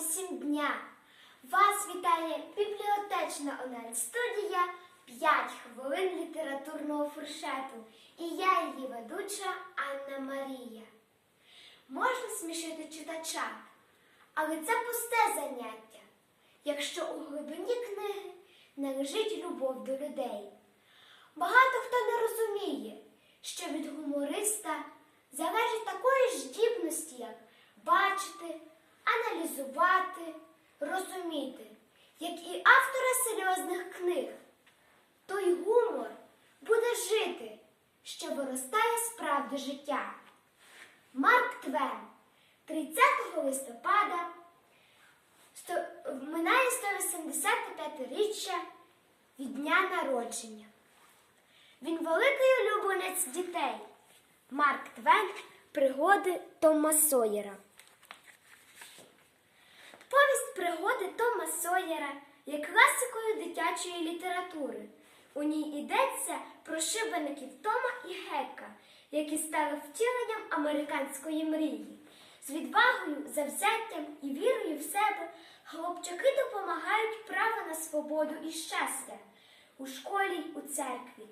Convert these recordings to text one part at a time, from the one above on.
усім дня! Вас вітає бібліотечна онлайн-студія «5 хвилин літературного фуршету. І я її ведуча Анна Марія. Можна смішити читача, але це пусте заняття, якщо у глибині книги не лежить любов до людей. Багато хто не розуміє, що від гумориста залежить такої ж здібності, як бачити, аналізувати, розуміти, як і автора серйозних книг. Той гумор буде жити, що виростає з правди життя. Марк Твен, 30 листопада, сто- минає 185-річчя від дня народження. Він великий улюбленець дітей. Марк Твен Пригоди Тома Сойера. Пригоди Тома Сойера є класикою дитячої літератури. У ній йдеться про шибеників Тома і Гека, які стали втіленням американської мрії. З відвагою, завзяттям і вірою в себе хлопчаки допомагають право на свободу і щастя у школі й у церкві,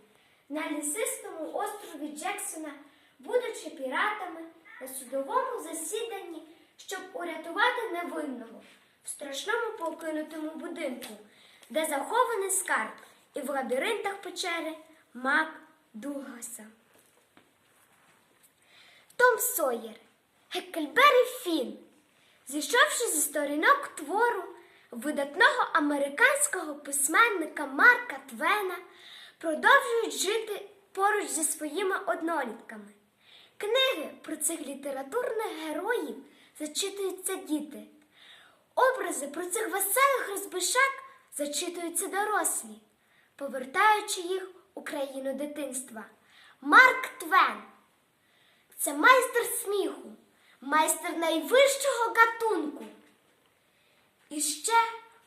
на лісистому острові Джексона, будучи піратами на судовому засіданні, щоб урятувати невинного в страшному покинутому будинку, де захований скарб, і в лабіринтах печери мак Дугаса. Том Сойер, Геккельбері Фін, зійшовши зі сторінок твору видатного американського письменника Марка Твена, продовжують жити поруч зі своїми однолітками. Книги про цих літературних героїв зачитуються діти. Образи про цих веселих розбишак зачитуються дорослі, повертаючи їх у країну дитинства. Марк Твен це майстер сміху, майстер найвищого гатунку. І ще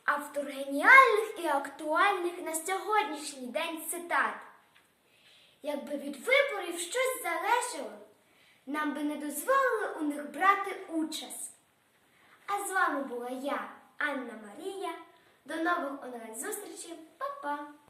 автор геніальних і актуальних на сьогоднішній день цитат. Якби від виборів щось залежало, нам би не дозволили у них брати участь. А з вами була я, Анна Марія. До нових онлайн-зустрічей. Па-па!